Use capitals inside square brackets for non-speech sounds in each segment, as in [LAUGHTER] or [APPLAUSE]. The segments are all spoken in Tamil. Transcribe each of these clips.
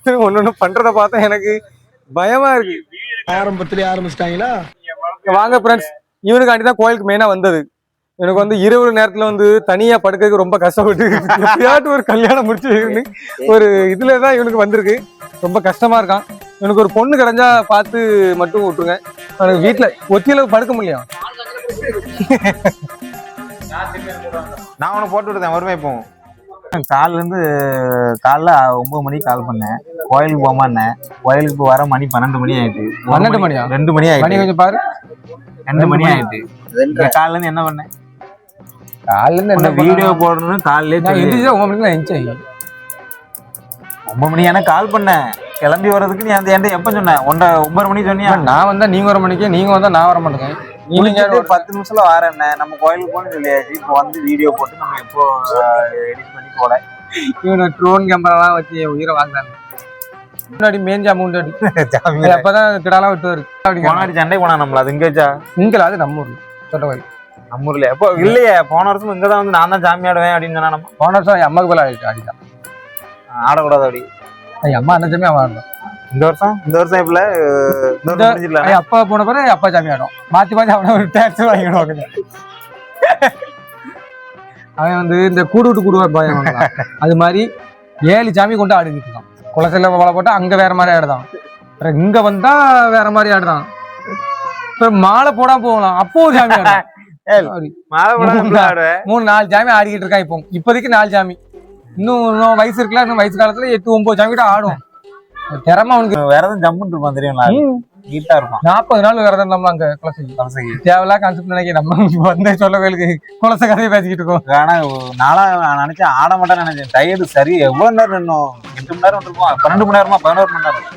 [LAUGHS] ஒவ்வொருத்தரும் ஒன்னொன்னு பண்றத பார்த்தா எனக்கு பயமா இருக்கு. ஆரம்பத்திலே ஆரம்பிச்சிட்டாங்களா? வாங்க ஃப்ரெண்ட்ஸ் இவனுக்காண்டி தான் கோயிலுக்கு மெயினா வந்தது. எனக்கு வந்து இரவு நேரத்துல வந்து தனியா படுக்கிறதுக்கு ரொம்ப கஷ்டப்பட்டு எப்படியாட்டும் ஒரு கல்யாணம் முடிச்சு ஒரு இதுல தான் இவனுக்கு வந்திருக்கு. ரொம்ப கஷ்டமா இருக்கான். இவனுக்கு ஒரு பொண்ணு கிடைஞ்சா பார்த்து மட்டும் விட்டுருங்க. அவனுக்கு வீட்டுல ஒத்தியில படுக்க முடியும் நான் உனக்கு போட்டு விடுதேன் வருமே இப்போ காலைல இருந்து காலைல ஒன்பது மணிக்கு கால் பண்ணேன். கோயிலுக்கு போமான்னேன் கோயிலுக்கு வர மணி பன்னெண்டு மணி ஆயிட்டு. ஒரு பன்னெண்டு மணி- மணியா? ரெண்டு மணி மணி ஆயிட்டு கொஞ்சம் பாரு. ரெண்டு மணி ஆயிட்டு. இப்ப காலைல இருந்து என்ன பண்ணேன்? காலைல இருந்து என்ன வீடியோ போடணும்னு காலையிலே எந்திரிச்சா ஒன்பது மணிக்கு நான் ஒன்பது மணி எனக்கு கால் பண்ணேன். கிளம்பி வர்றதுக்கு நீ அந்த என்கிட்ட எப்ப சொன்ன? ஒன்றரை ஒன்பது மணி சொன்னியா? நான் வந்தா நீங்க வர மணிக்கு நீங்க வந்தா நான் வர மாட்டேங்க. நீங்க முடிஞ்சிட்டு பத்து நிமிஷத்துல வரேன் நம்ம கோயிலுக்கு போகணும்னு சொல்லியாச்சு. இப்போ வந்து வீடியோ போட்டு நம்ம எப்போ எடிட் பண்ணி போல இவனை ட்ரோன் கேமராலாம் வச்சு உயிரை வாங்கினாங்க முன்னாடி மேஞ்சா மூண்டாடி [LAUGHS] அப்பதான் கிடாலாம் விட்டு அப்படி போனாடி சண்டை போனா நம்மள அது இங்கேச்சா இங்கல அது நம்ம ஊர்ல. தொட்டவாரி நம்ம ஊர்ல. எப்போ? இல்லையே. போன வருஷம் இங்க தான் வந்து நான் தான் ஜாமி ஆடுவேன் அப்படின்னு சொன்னா நம்ம? போன வருஷம் என் அம்மாக்கு போல ஆடிட்டு அடிதான். ஆடக்கூடாது அப்படி. என் அம்மா அந்த சாமி அவன் ஆடுறான் இந்த வருஷம் இந்த வருஷம் இப்பல இந்த அப்பா போன பிறகு அப்பா சாமி ஆடும் மாத்தி மாத்தி அவனை ஒரு டேக்ஸ் வாங்கிடுவாங்க அவன் வந்து இந்த கூடு விட்டு கூடுவா பயம். அது மாதிரி ஏழு சாமி கொண்டு ஆடிக்கிட்டு இருக்கான் குளத்துல வலை போட்டா அங்க வேற மாதிரி ஆடுதான். அப்புறம் இங்க வந்தா வேற மாதிரி ஆடுறான் அப்புறம் மாலை போடாம போகலாம். அப்போ ஒரு சாமி மூணு நாலு ஜாமி ஆடிக்கிட்டு இருக்கான் இப்போ. இப்போதைக்கு நாலு ஜாமி. இன்னும் இன்னும் வயசு இருக்குல்ல இன்னும் வயசு காலத்துல எட்டு ஒன்பது ஜாமி கூட ஆடும். திறமை அவனுக்கு வேற எதுவும் ஜம்முன்னு இருப்பான் தெரியுங்களா நீட்டா இருப்பான். நாற்பது நாள் விரதம் இருந்தோம்ல அங்க குலசைக்கு கலசகி தேவையில்லா கான்செப்ட் நினைக்க நம்ம வந்தே சொல்ல கோயிலுக்கு குலசை கதையை பேசிக்கிட்டு இருக்கோம். ஆனா நாளா நான் நினைச்சேன் ஆட மாட்டேன்னு நினைச்சேன். டயர்டு சரி எவ்வளவு நேரம் நின்னோம்? எட்டு மணி நேரம் இருக்கும் பன்னெண்டு மணி நேரமா? பதினோரு மணி நேரம்.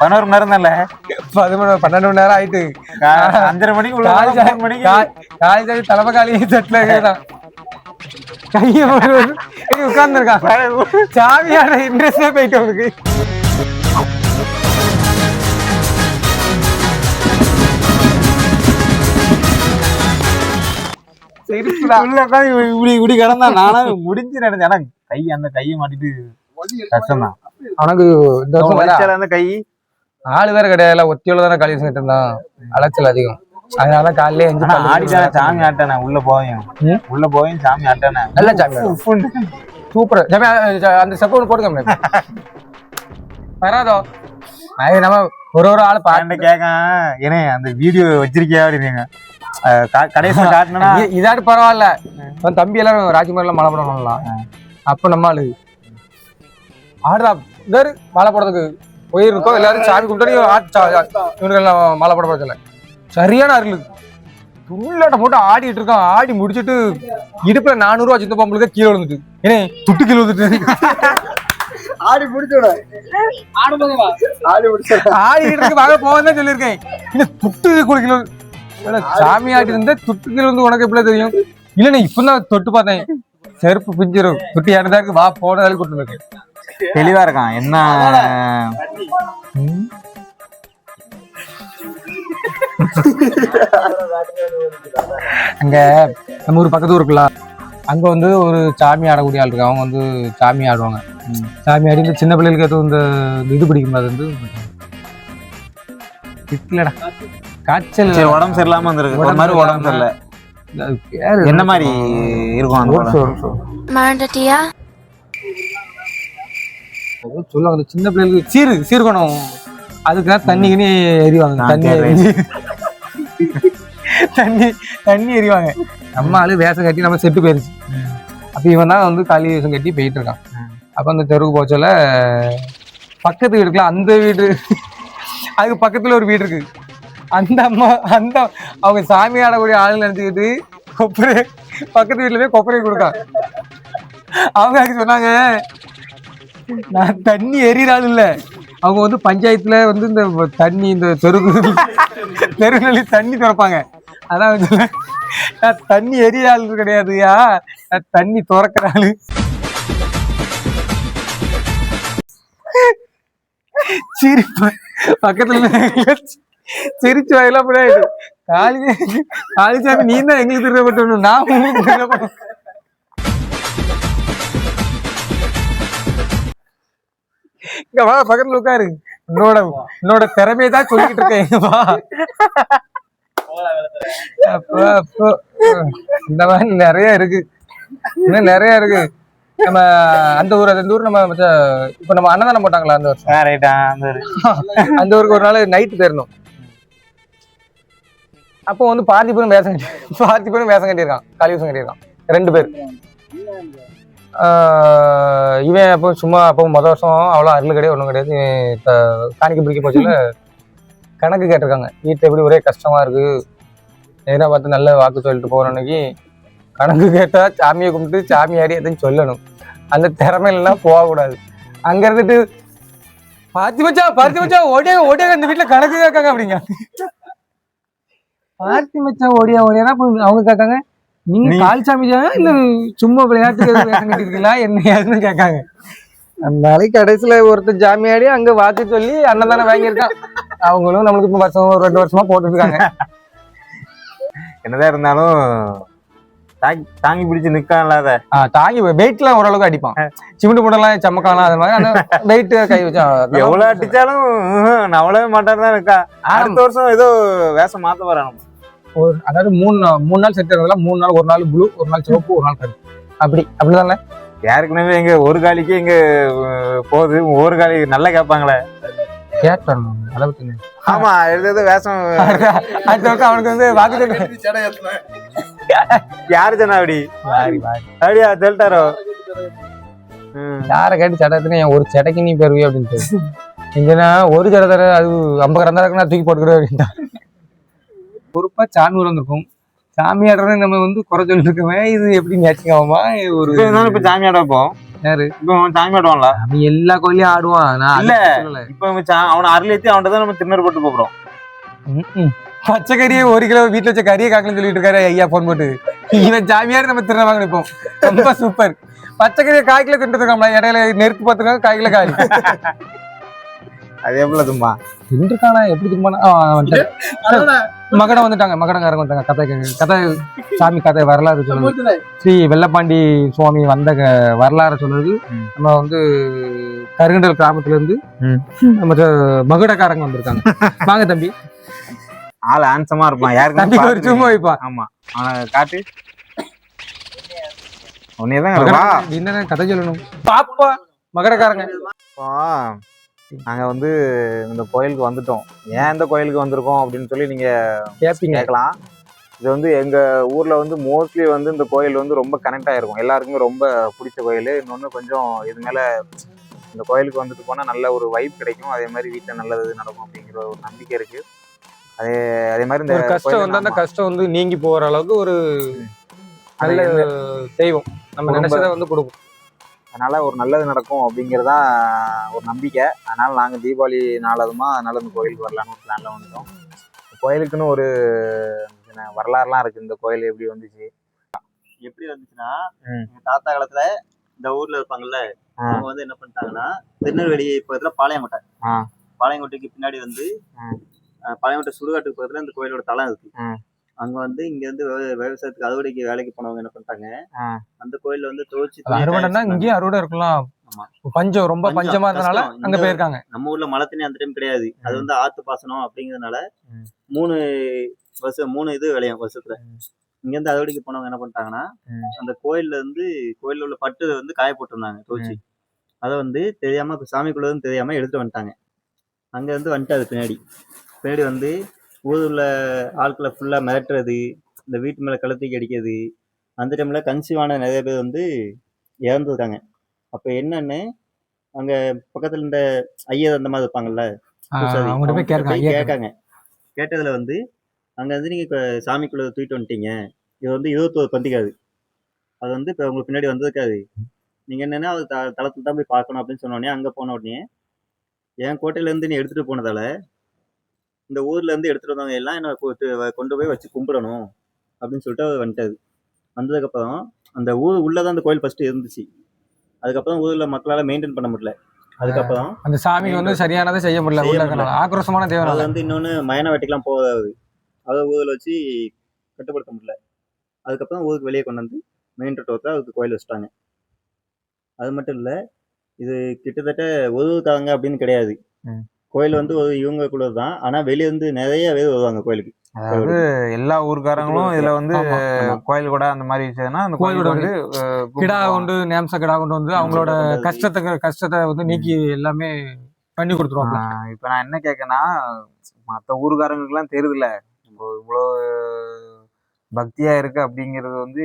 பதினோரு மணி நேரம் தான்ல பதிமூணு பன்னெண்டு மணி நேரம் ஆயிட்டு. அஞ்சரை மணிக்கு காலி மணிக்கு. காலி சாமி தலைமை காலி செட்டில் இருக்குதான் கையை உட்கார்ந்துருக்கான். சாமியான இன்ட்ரெஸ்டே போயிட்டு அவனுக்கு. இப்படி இப்படி கிடந்தா நானா முடிஞ்சு நினைச்சேன் ஆனா கை அந்த கையை மாட்டிட்டு கஷ்டம் தான் அவனுக்கு இந்த வருஷம் அந்த கை? ஆளு வேற கிடையாது ஒத்தியோட தானே காலி செஞ்சுட்டு இருந்தான். அலைச்சல் அதிகம். அதனால காலையில பல்லு ஆடிட்டான சாமி ஆட்டானே உள்ள போவேன்? உள்ள போவேன் சாமி ஆட்டானே. நல்ல சாமி சூப்பர். சாமி அந்த செப்பு ஒன்று போட்டுக்க வராதோ? அது நம்ம ஒரு ஒரு ஆள் பாட்டு கேட்கான் ஏனே அந்த வீடியோ வச்சிருக்கியா அப்படிங்க கடைசியில காட்டினா இதாட்டு பரவாயில்ல. அவன் தம்பி எல்லாரும் ராஜ்குமார்ல மழை படம் பண்ணலாம் அப்ப நம்ம ஆளு. ஆடுறா இதாரு மழை போடுறதுக்கு போயிருக்கோம் எல்லாரும் சாமி கும்பிட்டு இவனுக்கு எல்லாம் மழை போட போறதில்ல. சரியான அருள் துள்ளாட்ட போட்டு ஆடிட்டு இருக்கான். ஆடி முடிச்சிட்டு இடுப்புல நானூறு ரூபா சின்ன பொம்பளுக்கு கீழே விழுந்துட்டு. ஏனே துட்டு கீழே விழுந்துட்டு. ஆடி முடிச்சோட ஆடி முடிச்சோட ஆடிட்டு இருக்கு வாங்க போவேன் தான் சொல்லியிருக்கேன். இன்னும் துட்டு குடிக்கல சாமி ஆடி இருந்தா துட்டு கீழே வந்து உனக்கு எப்படி தெரியும்? இல்ல இப்பதான் தொட்டு பார்த்தேன். செருப்பு பிஞ்சிரும். துட்டி ஆடுதா இருக்கு? வா போனதால கூட்டு இருக்கேன் தெளிவா இருக்கான் என்ன? அங்க நம்ம ஊர் பக்கத்து ஊருக்குள்ள அங்க வந்து ஒரு சாமி ஆடக்கூடிய ஆள் இருக்கு. அவங்க வந்து சாமி ஆடுவாங்க. சாமி ஆடி இந்த சின்ன பிள்ளைகளுக்கு எதுவும் இந்த இந்த இது பிடிக்கும் அது வந்து இல்லடா காய்ச்சல் சரி உடம்பு சரியில்லாம வந்திருக்கு. ஒரு மாதிரி உடம்பு சரியில்ல. என்ன மாதிரி இருக்கும் அந்த? நிமிஷம். மறந்துட்டியா சொல்லுவாங்க சின்ன பிள்ளைகளுக்கு சீரு சீர்கணும் அதுக்குதான் தண்ணிக்குன்னு எரிவாங்க. ஆ, தண்ணி தண்ணி தண்ணி எரிவாங்க. நம்ம ஆளு வேஷம் கட்டி நம்ம செட்டு போயிருச்சு. அப்ப இவன் தான் வந்து காலி வேஷம் கட்டி போயிட்டு இருக்கான். அப்ப அந்த தெருவுக்கு போச்சல பக்கத்து வீடுக்குல அந்த வீடு. அதுக்கு பக்கத்துல ஒரு வீடு இருக்கு. அந்த அம்மா அந்த அவங்க சாமி ஆடக்கூடிய ஆள் நினைச்சுக்கிட்டு கொப்பரை பக்கத்து வீட்டுல போய் கொப்பரை கொடுக்கான் அவங்க சொன்னாங்க நான் தண்ணி எரியறாள் இல்ல. அவங்க வந்து பஞ்சாயத்துல வந்து இந்த தண்ணி இந்த தெருக்கு தெருநெல்லி தண்ணி திறப்பாங்க. அதான் வந்து நான் தண்ணி எரிய கிடையாதுயா? நான் தண்ணி திறக்கிற ஆள். சரி பக்கத்தில் சிரிச்சு வாயிலாம் முடியாது காளி காளிசாமி நீ தான் எங்களுக்கு திருடப்பட்டு நான் உங்களுக்கு இங்க வா பக்கத்துல உட்காரு. உன்னோட உன்னோட திறமையை தான் சொல்லிட்டு இருக்கேன். வா. அப்போ அப்போ. இந்த மாதிரி நிறைய இருக்கு. இன்னும் நிறைய இருக்கு. நம்ம அந்த ஊர் அந்த ஊர் நம்ம இப்ப நம்ம அன்னதானம் போட்டாங்களா அந்த வருஷம்? அந்த ஊருக்கு ஒரு நாள் நைட்டு போயிருந்தோம் அப்போ வந்து பாதி பேரும் வேஷம் கட்டி பாதி பேரும் வேஷம் கட்டியிருக்கான். காளி வேஷம் கட்டியிருக்கான். ரெண்டு பேர். இவன் அப்போ சும்மா அப்போ மொதல் வருஷம் அவ்வளோ அருள் கிடையாது ஒன்றும் கிடையாது. காணிக்க த- பிடிக்க போச்சுல கணக்கு கேட்டிருக்காங்க. வீட்டில் எப்படி ஒரே கஷ்டமாக இருக்குது நேராக பார்த்து நல்ல வாக்கு சொல்லிட்டு போகிற அன்னைக்கு கணக்கு கேட்டால் சாமியை கும்பிட்டு சாமி ஆடி எதுவும் சொல்லணும். அந்த திறமையிலாம் போகக்கூடாது. அங்கே இருந்துட்டு பார்த்து வச்சா பார்த்து வச்சா ஓடியா ஓடியா அந்த வீட்டில் கணக்கு கேட்காங்க அப்படிங்க. பாத்தி மச்சா ஓடியா ஓடியா. அவங்க கேட்காங்க நீங்க நீ- கால் சாமி தானா இல்ல சும்மா விளையாட்டுக்கு வேஷம் கட்டிருக்கீங்களா என்ன ஏதுன்னு கேட்காங்க. நாளைக்கு கடைசியில ஒருத்தர் ஜாமியாடி அங்க வாத்தி சொல்லி அண்ணன் வாங்கியிருக்கான். அவங்களும் நம்மளுக்கு இப்ப வருஷம் ஒரு ரெண்டு வருஷமா போட்டுட்டு இருக்காங்க என்னதான் இருந்தாலும் தாங்கி தாங்கி பிடிச்சு நிக்கான்ல அத. ஆ, தாங்கி வெயிட்லாம் ஓரளவுக்கு அடிப்பான். சிமெண்ட் போடலாம் சமக்கலாம் அது மாதிரி. வெயிட் கை வச்சா எவ்வளவு அடிச்சாலும் ம்ஹும், நவளவே மாட்டாரு தான் இருக்கா அடுத்த வருஷம் ஏதோ வேஷம் மாத்த போறான். ஒரு அதாவது மூணு நாள் மூணு நாள் செட் ஆகுதுல மூணு நாள் ஒரு நாள் ப்ளூ ஒரு நாள் சிவப்பு ஒரு நாள் கருப்பு அப்படி அப்படிதானே? ஏற்கனவே எங்க ஒரு காலிக்கு எங்க போகுது. ஒரு காலி நல்லா கேட்பாங்களே. கேட்கணும் பத்தி ஆமா எழுதுறது வேஷம். [LAUGHS] அடுத்த அவனுக்கு வந்து வாக்கு யாரு சொன்னா அப்படி? அப்படியா சொல்லிட்டாரோ. யாரை கேட்டு சடத்துன்னு ஒரு சடைக்கு நீ பெறுவி அப்படின்ட்டு. இங்கன்னா ஒரு ஜடை தர அது ஐம்பது இருக்குன்னா தூக்கி போட்டுக்கிற அப்படின்ட்டா. பொறுப்பா சாமி வந்திருக்கும். சாமி ஆடுறது நம்ம வந்து குறை சொல்லிட்டு இருக்கோமே இது எப்படி மேட்சிங் ஆகுமா? ஒரு இப்ப இருந்தாலும் இப்ப சாமி ஆட வைப்போம் யாரு? இப்ப அவன் சாமி ஆடுவான்ல? அவன் எல்லா கோயிலையும் ஆடுவான். நான் இல்ல. இப்ப அவன் சா- அவனை அருள் ஏத்தி அவன்கிட்ட தான் நம்ம திண்ணர் போட்டு போறோம் ம்ம். பச்சை கறியை ஒரு கிலோ வீட்டுல வச்ச கறியை காக்கலன்னு சொல்லிட்டு இருக்காரு ஐயா போன் போட்டு. இவன் ஜாமியார் நம்ம திரும்ப வாங்க நிற்போம் ரொம்ப சூப்பர் பச்சை கறியை காய் கிலோ தின்ட்டு இருக்காங்களா இடையில நெருப்பு பார்த்துருக்காங்க காய் கிலோ காய். அது எவ்வளவு தும்மா தின்றுக்கானா எப்படி திரும்ப மகடம் வந்துட்டாங்க மகடங்காரங்க வந்துட்டாங்க. கதை கதை சாமி கதை வரலாறு சொல்லுது ஸ்ரீ வெள்ளப்பாண்டி சுவாமி வந்த வரலாறு சொல்லுது. நம்ம வந்து கருங்கண்டல் கிராமத்துல இருந்து. நம்ம மகுடக்காரங்க வந்திருக்காங்க. [LAUGHS] வாங்க தம்பி. ஆள் ஆன்சமா இருப்பான். தம்பி ஒரு சும்மா வைப்பா. ஆமா. காட்டு. மகடக்காரங்க என்னென்ன கதை சொல்லணும்? பாப்பா மகடக்காரங்க. இப்போ நாங்க வந்து இந்த கோயிலுக்கு வந்துட்டோம். ஏன் இந்த கோயிலுக்கு வந்திருக்கோம் அப்படின்னு சொல்லி நீங்க கேப்பீங்க. கேட்கலாம். இது வந்து எங்க ஊர்ல வந்து மோஸ்ட்லி வந்து இந்த கோயில் வந்து ரொம்ப கனெக்ட் ஆயிருக்கும். எல்லாருக்குமே ரொம்ப பிடிச்ச கோயில். இன்னொன்று கொஞ்சம் இது மேல இந்த கோயிலுக்கு வந்துட்டு போனா நல்ல ஒரு வைப் கிடைக்கும். அதே மாதிரி வீட்டில் நல்லது நடக்கும் அப்படிங்கிற ஒரு நம்பிக்கை இருக்கு. அதே அதே மாதிரி இந்த கஷ்டம் வந்து அந்த கஷ்டம் வந்து நீங்கி போற அளவுக்கு ஒரு நல்ல தெய்வம். நம்ம நினைச்சதை வந்து கொடுக்கும். அதனால ஒரு நல்லது நடக்கும் அப்படிங்கிறதா ஒரு நம்பிக்கை அதனால நாங்க தீபாவளி நாளதுமா அதனால இந்த கோயிலுக்கு வரலான்னு ஒரு பிளான்ல வந்துட்டோம் கோயிலுக்குன்னு ஒரு சின்ன வரலாறுலாம் இருக்கு இந்த கோயில் எப்படி வந்துச்சு எப்படி வந்துச்சுன்னா ம். எங்க தாத்தா காலத்துல இந்த ஊர்ல இருப்பாங்கல்ல. அவங்க வந்து என்ன பண்ணிட்டாங்கன்னா திருநெல்வேலி பக்கத்துல பாளையங்கோட்டை. பாளையங்கோட்டைக்கு பின்னாடி வந்து பாளையங்கோட்டை சுடுகாட்டுக்கு பக்கத்துல இந்த கோயிலோட தலம் இருக்கு ம். அங்க வந்து இங்க இருந்து விவ- விவசாயத்துக்கு அறுவடைக்கு வேலைக்கு போனவங்க என்ன பண்ணிட்டாங்க. அந்த கோயில்ல வந்து துவச்சி அது அறுவடைன்னா இங்கேயும் அறுவடை இருக்கலாம். பஞ்சம் ரொம்ப பஞ்சம், இருந்தனால. அங்க போயிருக்காங்க நம்ம ஊர்ல மழை தண்ணி அந்த டைம் கிடையாது அது வந்து ஆத்து பாசனம் அப்படிங்கறதுனால. மூணு வருஷம் மூணு இது விளையும் வருஷத்துல. இங்க இருந்து அறுவடைக்கு போனவங்க என்ன பண்ணிட்டாங்கன்னா. அந்த கோயில்ல இருந்து கோயில்ல உள்ள பட்டு வந்து காய போட்டிருந்தாங்க துவச்சி அதை வந்து தெரியாம சாமிக்குள்ளதுன்னு தெரியாம எடுத்துட்டு வந்துட்டாங்க அங்க இருந்து வந்துட்டாது பின்னாடி பின்னாடி வந்து ஊர்ல ஆட்களை ஃபுல்லா மிரட்டுறது இந்த வீட்டு மேல கழுத்துக்கு அடிக்கிறது அந்த டைம்ல கன்சீவான நிறைய பேர் வந்து இறந்துருக்காங்க. அப்ப என்னன்னு அங்க பக்கத்துல இந்த ஐயர் அந்த மாதிரி இருப்பாங்கல்ல கேட்காங்க. கேட்டதுல வந்து அங்க வந்து நீங்க இப்ப சாமிக்குள்ள தூக்கிட்டு வந்துட்டீங்க. இது வந்து இருபத்தோரு பந்திக்காது. அது வந்து இப்ப உங்களுக்கு பின்னாடி வந்திருக்காது. நீங்க என்னன்னா அது த- தளத்துல தான் போய் பார்க்கணும் அப்படின்னு சொன்ன உடனே அங்க போன உடனே என் கோட்டையில இருந்து நீ எடுத்துட்டு போனதால இந்த ஊர்ல இருந்து எடுத்துட்டு வந்தவங்க எல்லாம் என்ன கொண்டு போய் வச்சு கும்பிடணும் அப்படின்னு சொல்லிட்டு அவர் வந்துட்டாரு. வந்ததுக்கப்புறம் அந்த ஊர் உள்ளதான் அந்த கோயில் ஃபர்ஸ்ட் இருந்துச்சு. அதுக்கப்புறம் ஊர்ல மக்களால மெயின்டைன் பண்ண முடியல. அதுக்கப்புறம் அந்த சாமிக்கு வந்து சரியானதை செய்ய முடியல ஆக்ரோஷமான அது தேவனால வந்து இன்னொன்னு மயன வெட்டிக்கலாம் போகாது. அதை ஊரில் வச்சு கட்டுப்படுத்த முடியல. அதுக்கப்புறம் ஊருக்கு வெளியே கொண்டு வந்து மெயின் ரோட்டில் அதுக்கு கோயில் வச்சுட்டாங்க. அது மட்டும் இல்லை இது கிட்டத்தட்ட உதவுக்காங்க அப்படின்னு கிடையாது. கோயில் வந்து ஒரு இவங்களுக்குள்ள தான் ஆனா வெளிய இருந்து நிறைய பேர் வருவாங்க கோயிலுக்கு. அதாவது எல்லா ஊர்க்காரங்களும் இதுல வந்து. கோயில் கூட அந்த மாதிரி விஷயம்னா அந்த கோயில் கூட வந்து கிடா. கொண்டு நேம்ச கிடா கொண்டு வந்து அவங்களோட. கஷ்டத்துக்கு கஷ்டத்தை வந்து நீக்கி எல்லாமே பண்ணி கொடுத்துருவாங்க இப்ப நான் என்ன கேட்கனா மத்த ஊர்காரங்களுக்கு எல்லாம் தெரியுதுல இப்போ இவ்வளோ பக்தியா இருக்கு அப்படிங்கிறது வந்து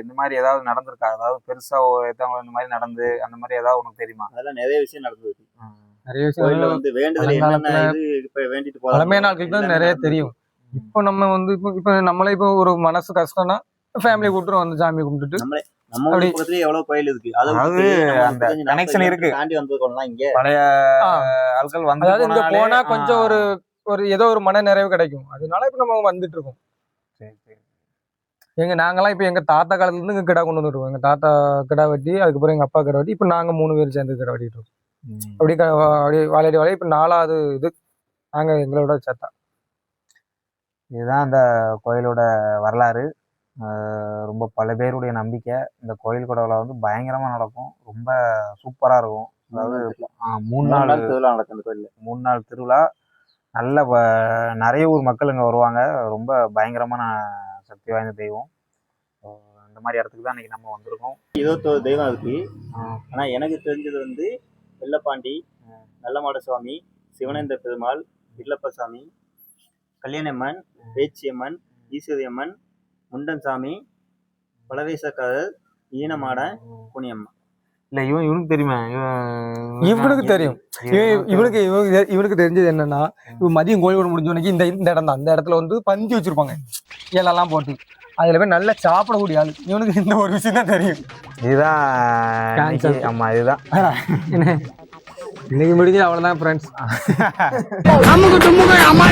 இந்த மாதிரி ஏதாவது நடந்திருக்கா? அதாவது பெருசா ஒருத்தவங்க இந்த மாதிரி நடந்து அந்த மாதிரி ஏதாவது உனக்கு தெரியுமா? அதெல்லாம் நிறைய விஷயம் நடந்தது நிறைய விஷயம் வந்து வேண்டுதல் என்னென்ன இது வேண்டிட்டு நாட்களுக்கு தான் நிறைய. தெரியும் இப்போ நம்ம வந்து இப்போ இப்போ நம்மளே இப்போ ஒரு மனசு கஷ்டம்னா ஃபேமிலி கூப்பிட்டு வந்து சாமி கும்பிட்டுட்டு நம்ம ஊர் அப்படி- பக்கத்துலயே எவ்வளவு கோயில் இருக்கு அதை அதாவது அந்த connection இருக்கு. தாண்டி வந்திருக்கோம்லாம் இங்க பழைய ஆ. ஆட்கள் வந்து அதாவது இங்க போனாலே- போனா கொஞ்சம் ஒரு ஒரு ஏதோ ஒரு மன நிறைவு கிடைக்கும் அதனால இப்போ நம்ம வந்துட்டு இருக்கோம் சரி, சரி. எங்க நாங்கெல்லாம் இப்போ எங்க தாத்தா காலத்துல இருந்து இங்க கிடா கொண்டு வந்துருவோம் எங்க தாத்தா கிடா வெட்டி அதுக்கப்புறம் எங்க அப்பா கிடா வெட்டி இப்போ நாங்க மூணு பேர் சேர்ந்து கிடா வெட்டிட்டு இருக்கோம். அப்படி அப்படி வாழையடி வாழை இப்போ நாலாவது இது நாங்க எங்களோட சேர்த்தா இதுதான் அந்த கோயிலோட வரலாறு. ரொம்ப பல பேருடைய நம்பிக்கை. இந்த கோயில் கொடவுல வந்து பயங்கரமா நடக்கும். ரொம்ப சூப்பரா இருக்கும். அதாவது மூணு நாள் திருவிழா. நடக்கும் இந்த கோயில்ல. மூணு நாள் திருவிழா. நல்ல நிறைய ஊர் மக்கள் இங்கே வருவாங்க. ரொம்ப பயங்கரமான சக்தி வாய்ந்த தெய்வம். இந்த மாதிரி இடத்துக்கு தான் இன்னைக்கு நம்ம வந்திருக்கோம். இருபத்தோரு தெய்வம் இருக்கு ஆஹ் ஆனா எனக்கு தெரிஞ்சது வந்து வெள்ளப்பாண்டி நல்லமாட சுவாமி சிவனேந்திர பெருமாள் இல்லப்ப சாமி கல்யாணம்மன் பேச்சியம்மன் ஈஸ்வரியம்மன் முண்டன் சாமி பலவேசக்காரர் ஈனமாட புனியம்மா இல்ல இவன் இவனுக்கு தெரியுமா. இவன் இவனுக்கு தெரியும். இவன் இவனுக்கு இவனுக்கு இவனுக்கு தெரிஞ்சது என்னன்னா இவன் மதியம் கோழிக்கோடு முடிஞ்ச உடனே இந்த இந்த இடம் தான் அந்த இடத்துல வந்து பந்தி வச்சிருப்பாங்க. இலெல்லாம் போட்டு. அதில் போய் நல்லா சாப்பிடக்கூடிய ஆள். இவனுக்கு இந்த ஒரு விஷயம் தான் தெரியும். இதுதான் ஆமாம் இதுதான். இன்னைக்கு முடிஞ்சது அவ்வளோதான் ஃப்ரெண்ட்ஸ் அம்மா